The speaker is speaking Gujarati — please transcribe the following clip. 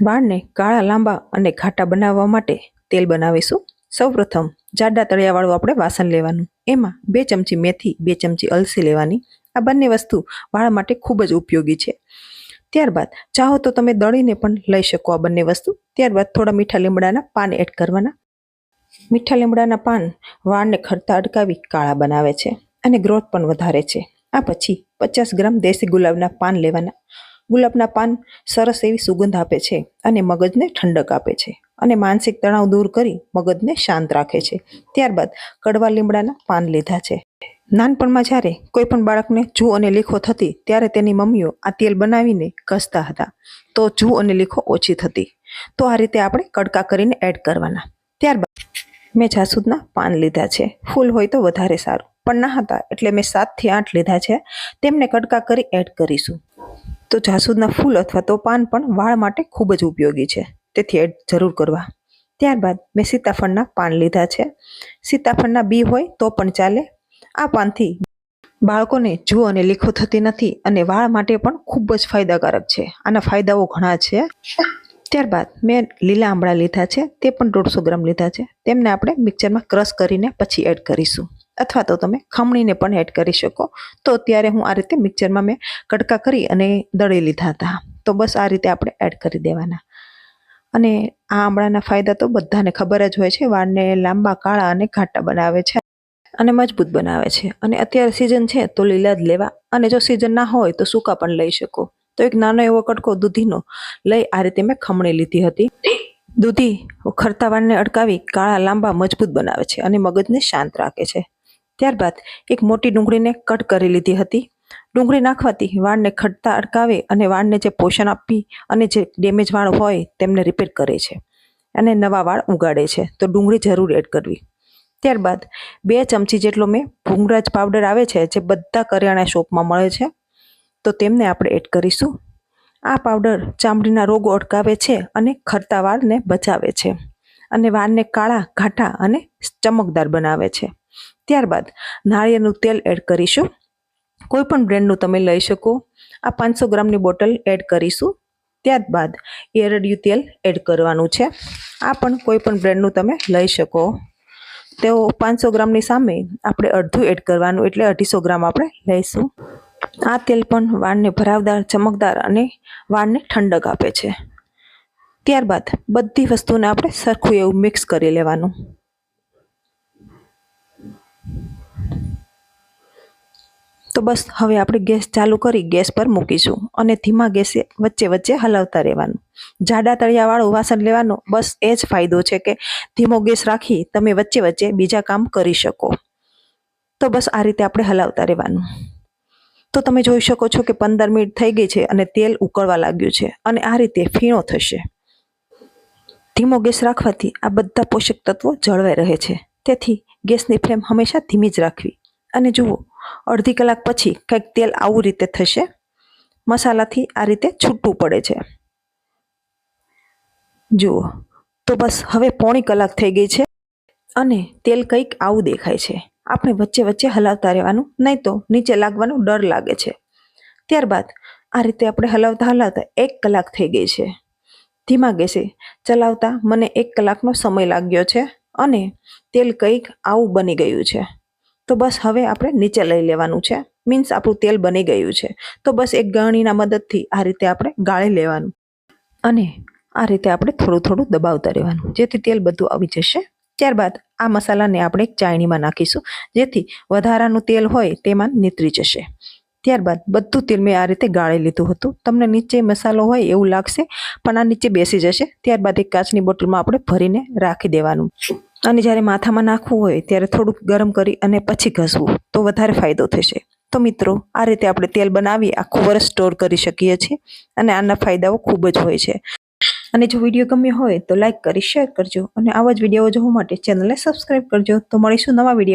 વાળને કાળા, લાંબા અને ઘાટા બનાવવા માટે તેલ બનાવીશું. સૌપ્રથમ જાડા તળિયાવાળું આપણે વાસણ લેવાનું. એમાં બે ચમચી મેથી, બે ચમચી અલસી લેવાની. આ બંને વસ્તુ વાળ માટે ખૂબ જ ઉપયોગી છે. ત્યારબાદ ચાહો તો તમે દળીને પણ લઈ શકો આ બંને વસ્તુ. ત્યારબાદ થોડા મીઠા લીમડાના પાન એડ કરવાના. મીઠા લીમડાના પાન વાળને ખરતા અટકાવી કાળા બનાવે છે અને ગ્રોથ પણ વધારે છે. આ પછી પચાસ ગ્રામ દેશી ગુલાબના પાન લેવાના. ગુલાબના પાન સરસ એવી સુગંધ આપે છે અને મગજને ઠંડક આપે છે અને માનસિક તણાવ દૂર કરી મગજને શાંત રાખે છે. ત્યારબાદ કડવા લીમડાના પાન લીધા છે. નાનપણમાં જ્યારે કોઈ પણ બાળકને જૂ અને લીખો થતી, ત્યારે તેની મમ્મીઓ આ તેલ બનાવીને ઘસતા હતા. તો જૂ અને લીખો ઓછી થતી. તો આ રીતે આપણે કડકા કરીને એડ કરવાના. ત્યારબાદ મેં જાસૂદના પાન લીધા છે. ફૂલ હોય તો વધારે સારું. પણ ના હતા એટલે મેં સાતથી આઠ લીધા છે. તેમને કડકા કરી એડ કરીશું. તો જાસૂદના ફૂલ અથવા તો પાન પણ વાળ માટે ખૂબ જ ઉપયોગી છે. તેથી એડ જરૂર કરવા. ત્યારબાદ મેં સીતાફળના પાન લીધા છે. સીતાફળના બી હોય તો પણ ચાલે. આ પાનથી બાળકોને જુઓ અને લીખો થતી નથી અને વાળ માટે પણ ખૂબ જ ફાયદાકારક છે. આના ફાયદાઓ ઘણા છે. ત્યારબાદ મેં લીલા આંબળા લીધા છે. તે પણ દોઢસો ગ્રામ લીધા છે. તેમને આપણે મિક્સરમાં ક્રશ કરીને પછી એડ કરીશું. અથવા તો તમે ખમણીને પણ એડ કરી શકો. તો ત્યારે હું આ રીતે મિક્સરમાં મેં કડકા કરી અને દળી લીધા હતા. તો બસ આ રીતે આપણે એડ કરી દેવાના. અને આ આમળાના ફાયદા તો બધાને ખબર જ હોય છે. વાળને લાંબા, કાળા અને ઘાટા બનાવે છે અને મજબૂત બનાવે છે. અને અત્યારે સિઝન છે તો લીલા જ લેવા. અને જો સિઝન ના હોય તો સૂકા પણ લઈ શકો. તો એક નાનો એવો કટકો દૂધીનો લઈ આ રીતે મેં ખમણી લીધી હતી. દૂધી ખરતા વાળને અટકાવી કાળા, લાંબા, મજબૂત બનાવે છે અને મગજને શાંત રાખે છે. ત્યારબાદ એક મોટી ડુંગળીને કટ કરી લીધી હતી. ડુંગળી નાખવાથી વાળને ખડતા અટકાવે અને વાળને જે પોષણ આપી અને જે ડેમેજ વાળ હોય તેમને રિપેર કરે છે અને નવા વાળ ઉગાડે છે. તો ડુંગળી જરૂર એડ કરવી. ત્યારબાદ બે ચમચી જેટલો મેં ભૂંગરાજ પાવડર આવે છે જે બધા કરિયાણા શોપમાં મળે છે. તો તેમને આપણે એડ કરીશું. આ પાવડર ચામડીના રોગો અટકાવે છે અને ખરતા વાળને બચાવે છે અને વાળને કાળા, ઘાટા અને ચમકદાર બનાવે છે. ત્યારબાદ નાળિયેરનું તેલ એડ કરીશું. કોઈ પણ બ્રેન્ડનું તમે લઈ શકો. આ પાંચસો ગ્રામની બોટલ એડ કરીશું. ત્યારબાદ એરડિયું તેલ એડ કરવાનું છે. આ પણ કોઈ પણ બ્રેન્ડનું તમે લઈ શકો. તેઓ પાંચસો ગ્રામની સામે આપણે અડધું એડ કરવાનું એટલે અઢીસો ગ્રામ આપણે લઈશું. આ તેલ પણ વાળને ભરાવદાર, ચમકદાર અને વાળને ઠંડક આપે છે. ત્યારબાદ બધી વસ્તુને આપણે સરખું એવું મિક્સ કરી લેવાનું. તો બસ, હવે આપણે ગેસ ચાલુ કરી ગેસ પર મૂકીશું અને ધીમા ગેસે વચ્ચે વચ્ચે હલાવતા રહેવાનું. જાડા તળિયાવાળું વાસણ લેવાનું બસ એ જ ફાયદો છે કે ધીમો ગેસ રાખી તમે વચ્ચે વચ્ચે બીજા કામ કરી શકો. તો બસ આ રીતે આપણે હલાવતા રહેવાનું. તો તમે જોઈ શકો છો કે પંદર મિનિટ થઈ ગઈ છે અને તેલ ઉકળવા લાગ્યું છે અને આ રીતે ફીણો થશે. ધીમો ગેસ રાખવાથી આ બધા પોષક તત્વો જળવાઈ રહે છે. તેથી ગેસની ફ્લેમ હંમેશા ધીમી જ રાખવી. અને જુઓ અડધી કલાક પછી કંઈક તેલ આવું રીતે થશે. મસાલાથી આ રીતે છૂટવું પડે છે. જુઓ, તો બસ હવે પોણી કલાક થઈ ગઈ છે અને તેલ કંઈક આવું દેખાય છે. આપણે વચ્ચે વચ્ચે હલાવતા રહેવાનું, નહીં તો નીચે લાગવાનો ડર લાગે છે. ત્યારબાદ આ રીતે આપણે હલાવતા હલાવતા એક કલાક થઈ ગઈ છે. ધીમા ગેસે ચલાવતા મને એક કલાકનો સમય લાગ્યો છે અને તેલ કંઈક આવું બની ગયું છે. તો બસ હવે આપણે નીચે લઈ લેવાનું છે. મીન્સ આપણું તેલ બની ગયું છે. તો બસ એક ગરણીના મદદથી આ રીતે આપણે ગાળી લેવાનું. અને આ રીતે આપણે થોડું થોડું દબાવતા રહેવાનું. જેથી તેલ બધું આવી જશે. ત્યારબાદ આ મસાલાને આપણે એક ચાયણીમાં નાખીશું. જેથી વધારાનું તેલ હોય તેમાં નીતરી જશે. ત્યારબાદ બધું તેલ મેં આ રીતે ગાળી લીધું હતું. તમને નીચે મસાલો હોય એવું લાગશે, પણ આ નીચે બેસી જશે. ત્યારબાદ એક કાચની બોટલમાં આપણે ભરીને રાખી દેવાનું. અને જ્યારે માથામાં નાખવું હોય ત્યારે થોડુંક ગરમ કરી અને પછી ઘસવું, તો વધારે ફાયદો થશે. તો મિત્રો, આ રીતે આપણે તેલ બનાવી આખું વર્ષ સ્ટોર કરી શકીએ છીએ અને આના ફાયદાઓ ખૂબ જ હોય છે. અને જો વીડિયો ગમ્યો હોય તો લાઇક કરી, શેર કરજો અને આવા જ વીડિયો જોવા માટે ચેનલને સબસ્ક્રાઈબ કરજો. તો મળીશું નવા વીડિયો